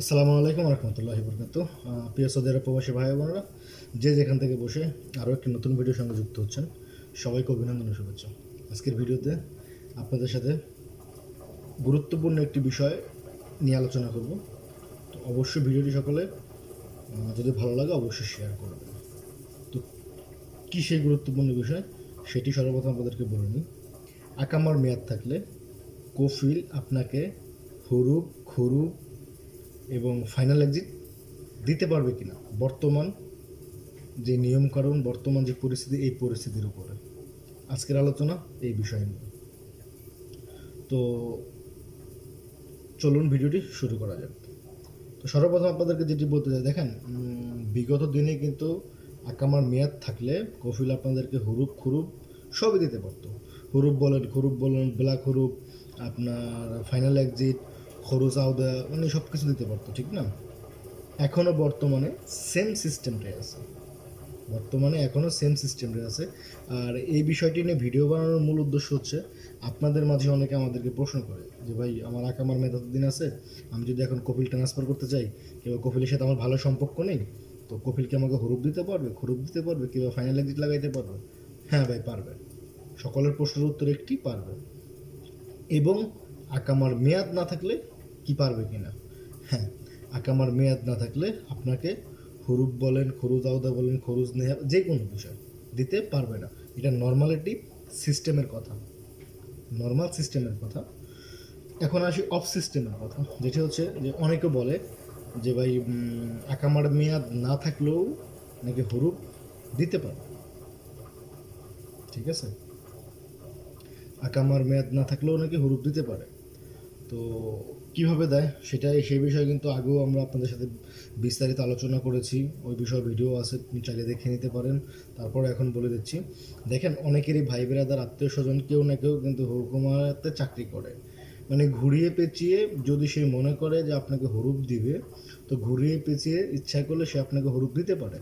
আসসালামু আলাইকুম রহমতুল্লাহি বরকাত। প্রিয় সৌদি আরব প্রবাসী ভাই বোনেরা, যে যেখান থেকে বসে আরও একটি নতুন ভিডিওর সঙ্গে যুক্ত হচ্ছেন, সবাইকে অভিনন্দন ও শুভেচ্ছা। আজকের ভিডিওতে আপনাদের সাথে গুরুত্বপূর্ণ একটি বিষয় নিয়ে আলোচনা করব। তো অবশ্যই ভিডিওটি সকলে যদি ভালো লাগে অবশ্যই শেয়ার করবেন। তো কী সেই গুরুত্বপূর্ণ বিষয়? সেটি সর্বপ্রথম আপনাদেরকে বলে নিই। আকামার মেয়াদ থাকলে কফিল আপনাকে হুরুপ, খুরুপ এবং ফাইনাল এক্সিট দিতে পারবে কিনা? বর্তমান যে নিয়মকানুন, বর্তমান যে পরিস্থিতি, এই পরিস্থিতির উপরে। আজকের আলোচনা এই বিষয় নিয়ে। তো চলুন ভিডিওটি শুরু করা যাক। তো সর্বপ্রথম আপনাদেরকে যেটি বলতে চাই, দেখেন বিগত দিনে কিন্তু আকামার মেয়াদ থাকলে কফিল আপনাদেরকে হুরুপ খুরুপ সবই দিতে পারতো। হুরুপ বলেন, খুরুপ বলেন, ব্ল্যাক হুরুপ, আপনার ফাইনাল এক্সিট খরচ, আওদা মানে সব কিছু দিতে পারতো, ঠিক না? এখনও বর্তমানে সেম সিস্টেমটাই আছে। বর্তমানে এখনও সেম সিস্টেমটাই আছে। আর এই বিষয়টি নিয়ে ভিডিও বানানোর মূল উদ্দেশ্য হচ্ছে, আপনাদের মাঝে অনেকে আমাদেরকে প্রশ্ন করে যে, ভাই, আমার আকামার মেধা দিন আছে, আমি যদি এখন কপিল ট্রান্সফার করতে চাই, কিংবা কপিলের সাথে আমার ভালো সম্পর্ক নেই, তো কপিলকে আমাকে হরুপ দিতে পারবে, খুরুপ দিতে পারবে, কিংবা ফাইনাল এক্সিট লাগাইতে পারবে? হ্যাঁ ভাই, পারবে। সকলের প্রশ্নের উত্তর একটি, পারবে। এবং আকামার মেয়াদ না থাকলে কি পারবে কিনা? হ্যাঁ আকামার মেয়াদ না থাকলে আপনাকে হরুপ বলেন খরুজ আওদা বলেন খরুজ নেহা যে কোনো বিষয় দিতে পারবে না। এটা নর্মালিটি সিস্টেমের কথা। নর্মাল সিস্টেমের কথা। এখন আসি অফ সিস্টেমের কথা, যেটি হচ্ছে যে অনেকে বলে যে ভাই আকামার মেয়াদ না থাকলেও নাকি হরুপ দিতে পারে ঠিক আছে? আকামার মেয়াদ না থাকলেও নাকি হুরুপ দিতে পারে। তো কীভাবে দেয় সেটাই, সেই বিষয়ে কিন্তু আগেও আমরা আপনাদের সাথে বিস্তারিত আলোচনা করেছি। ওই বিষয়ে ভিডিও আছে চাইলে দেখে নিতে পারেন। তারপর এখন বলে দিচ্ছি। দেখেন, অনেকেরই ভাই বেরাদার, আত্মীয় স্বজন কেউ না কেউ কিন্তু হুকুমাতে চাকরি করে। মানে ঘুরিয়ে পেঁচিয়ে যদি সে মনে করে যে আপনাকে হরুপ দিবে, তো ঘুরিয়ে পেঁচিয়ে ইচ্ছা করলে সে আপনাকে হরুপ দিতে পারে।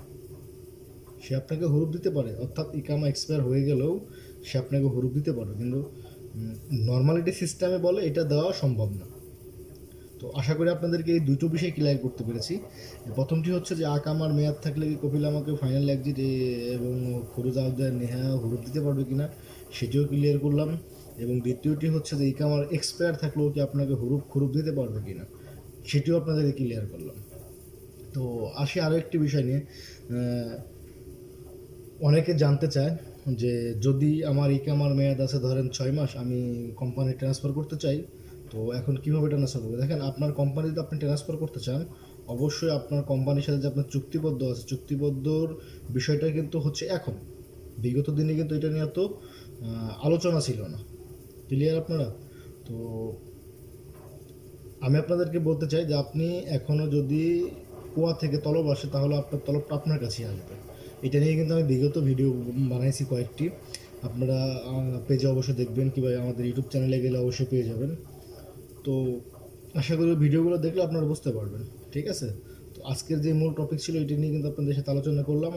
সে আপনাকে হরুপ দিতে পারে। অর্থাৎ ইকামা এক্সপায়ার হয়ে গেলেও সে আপনাকে হরুপ দিতে পারে কিন্তু নর্মালিটি সিস্টেমে বলে এটা দেওয়া সম্ভব না। তো আশা করি আপনাদেরকে এই দুটো বিষয় ক্লিয়ার করতে পেরেছি। প্রথমটি হচ্ছে যে আকামার মেয়াদ থাকলে কি কপিল আমাকে ফাইনাল এক্সিট এবং খরুজ আউদার নেহা হরুপ দিতে পারবে কিনা সেটিও ক্লিয়ার করলাম। এবং দ্বিতীয়টি হচ্ছে যে ইকামার এক্সপায়ার থাকলেও কি আপনাকে হরুপ খুরুপ দিতে পারবে কিনা সেটিও আপনাদেরকে ক্লিয়ার করলাম। তো আসি আরও একটি বিষয় নিয়ে। অনেকে জানতে চায় যে যদি আমার ইকামার মেয়াদ আছে ধরেন ছয় মাস, আমি কোম্পানি ট্রান্সফার করতে চাই তো এখন কীভাবে ট্রান্সফার করবে? দেখেন, আপনার কোম্পানি যদি আপনি ট্রান্সফার করতে চান, অবশ্যই আপনার কোম্পানির সাথে যে আপনার চুক্তিবদ্ধ আছে, চুক্তিবদ্ধর বিষয়টা কিন্তু হচ্ছে এখন। বিগত দিনে কিন্তু এটা নিয়ে এত আলোচনা ছিল না। ক্লিয়ার আপনারা? তো আমি আপনাদেরকে বলতে চাই যে আপনি এখনও যদি কুয়া থেকে তলব আসে, তাহলে আপনার তলবটা আপনার কাছেই আসবে। এটা নিয়ে কিন্তু আমি বিগত ভিডিও বানাইছি কয়েকটি। আপনারা পেজে অবশ্যই দেখবেন কিংবা আমাদের ইউটিউব চ্যানেলে গেলে অবশ্যই পেয়ে যাবেন। তো আশা করি ভিডিওগুলো দেখলে আপনারা বুঝতে পারবেন, ঠিক আছে? তো আজকের যে মূল টপিক ছিল, এটি নিয়ে কিন্তু আপনাদের সাথে আলোচনা করলাম।